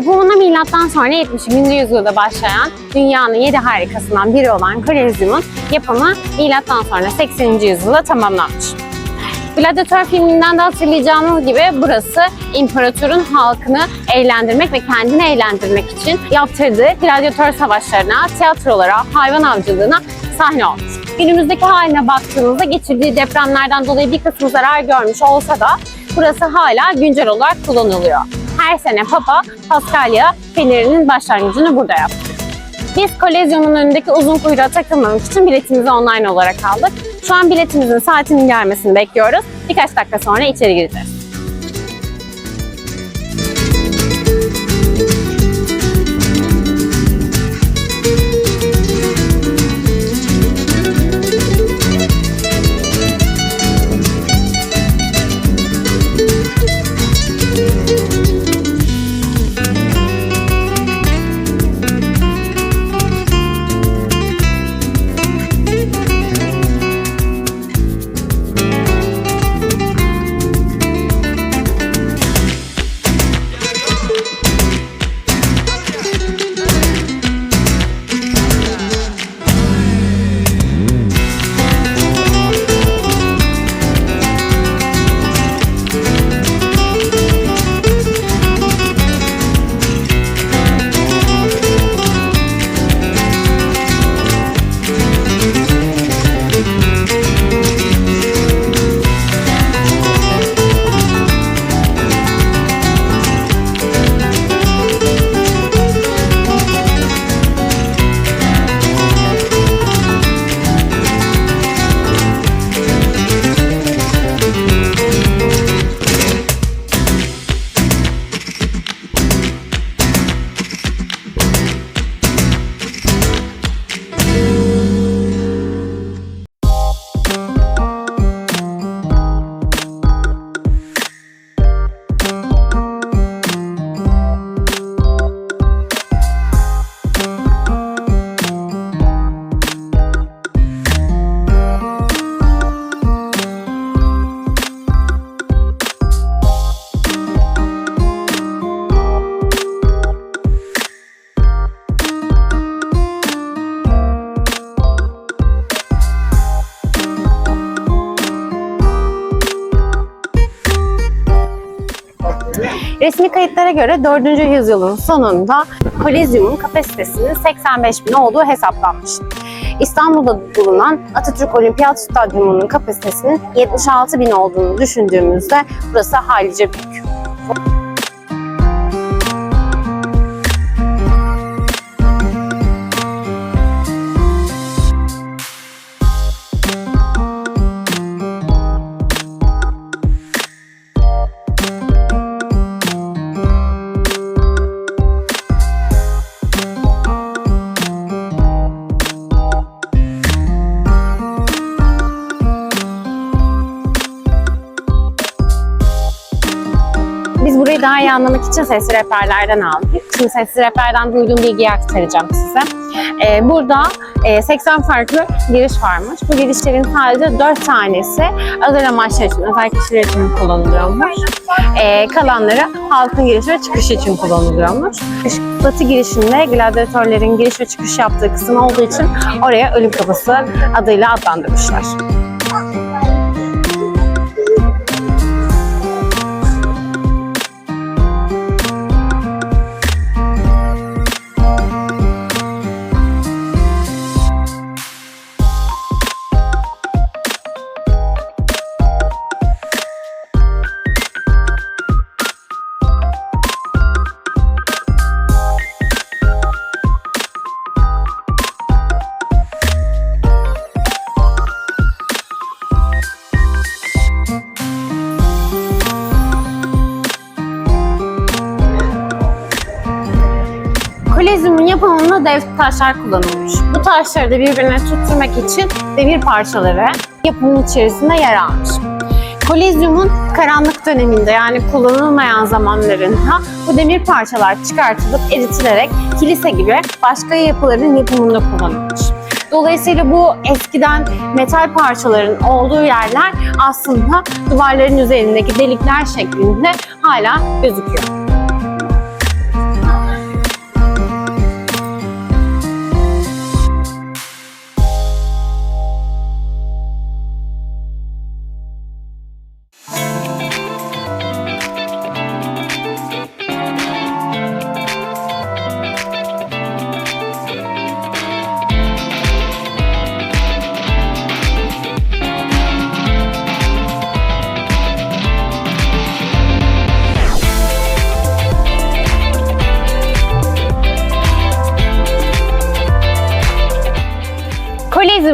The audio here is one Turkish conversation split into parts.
Yapımına milattan sonra 70. yüzyılda başlayan dünyanın 7 harikasından biri olan Kolezyum'un yapımı milattan sonra 80. yüzyılda tamamlanmış. Gladiator filminden de hatırlayacağınız gibi burası imparatorun halkını eğlendirmek ve kendini eğlendirmek için yaptırdığı gladyatör savaşlarına, tiyatrolara, hayvan avcılığına sahne olmuş. Günümüzdeki haline baktığımızda geçirdiği depremlerden dolayı bir kısmı zarar görmüş olsa da burası hala güncel olarak kullanılıyor. Her sene Papa Paskalya fenerinin başlangıcını burada yaptı. Biz Kolezyum'un önündeki uzun kuyruğa takılmamak için biletimizi online olarak aldık. Şu an biletimizin saatinin gelmesini bekliyoruz. Birkaç dakika sonra içeri gireceğiz. Resmi kayıtlara göre 4. yüzyılın sonunda Kolezyum'un kapasitesinin 85 bin olduğu hesaplanmış. İstanbul'da bulunan Atatürk Olimpiyat Stadyumu'nun kapasitesinin 76 bin olduğunu düşündüğümüzde burası halice büyük. İyi anlamak için sesli rehberlerden aldık. Şimdi sesli rehberden duyduğum bilgiyi aktaracağım size. Ee, burada e, 80 farklı giriş varmış. Bu girişlerin sadece 4 tanesi özel amaçlar için, özel kişiler için kullanılıyormuş. Ee, kalanları halkın giriş ve çıkışı için kullanılıyormuş. Batı girişinde gladyatörlerin giriş ve çıkış yaptığı kısım olduğu için oraya ölüm kapısı adıyla adlandırmışlar. Dev taşlar kullanılmış. Bu taşları da birbirine tutturmak için demir parçaları yapımın içerisinde yer almış. Kolezyumun karanlık döneminde yani kullanılmayan zamanlarında bu demir parçalar çıkartılıp eritilerek kilise gibi başka yapıların yapımında kullanılmış. Dolayısıyla bu eskiden metal parçaların olduğu yerler aslında duvarların üzerindeki delikler şeklinde hala gözüküyor.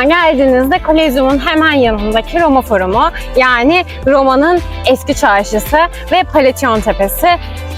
Kolezyum'a geldiğinizde Kolezyum'un hemen yanındaki Roma Forumu yani Roma'nın eski çarşısı ve Palatyon Tepesi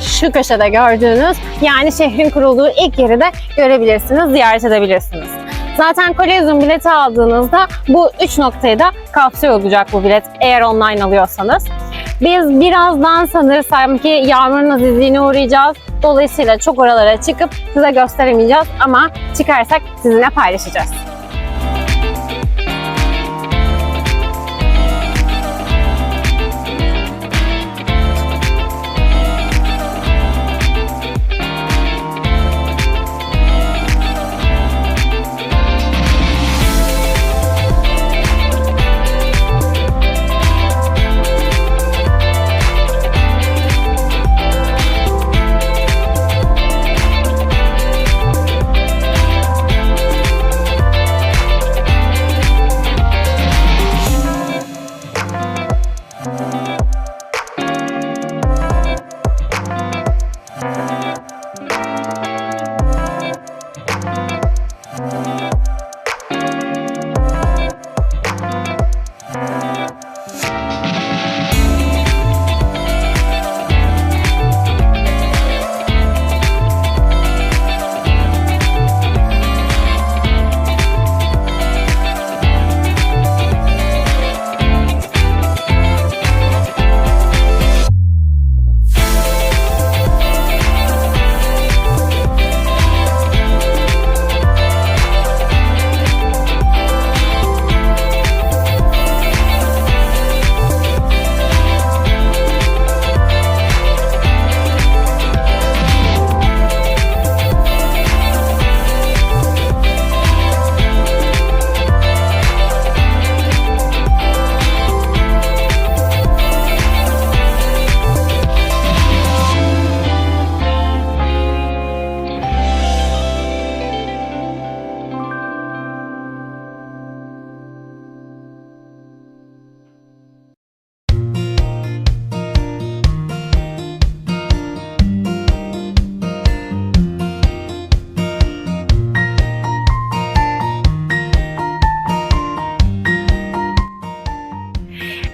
şu köşede gördüğünüz yani şehrin kurulduğu ilk yeri de görebilirsiniz, ziyaret edebilirsiniz. Zaten Kolezyum bileti aldığınızda bu üç noktayı da kapsıyor olacak bu bilet eğer online alıyorsanız. Biz birazdan sanırsam ki yağmurun azizliğine uğrayacağız. Dolayısıyla çok oralara çıkıp size gösteremeyeceğiz ama çıkarsak sizinle paylaşacağız.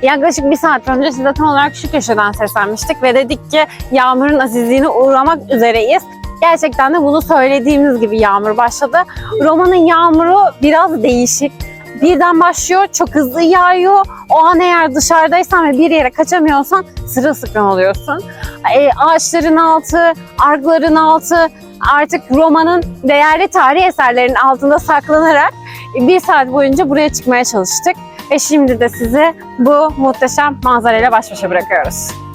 Yaklaşık bir saat önce size tam olarak şu köşeden seslenmiştik ve dedik ki yağmurun azizliğine uğramak üzereyiz. Gerçekten de bunu söylediğimiz gibi yağmur başladı. Roma'nın yağmuru biraz değişik. Birden başlıyor, çok hızlı yağıyor. O an eğer dışarıdaysan ve bir yere kaçamıyorsan sırılsıklam oluyorsun. E, ağaçların altı, arkların altı, artık Roma'nın değerli tarihi eserlerin altında saklanarak bir saat boyunca buraya çıkmaya çalıştık. Ve şimdi de sizi bu muhteşem manzarayla baş başa bırakıyoruz.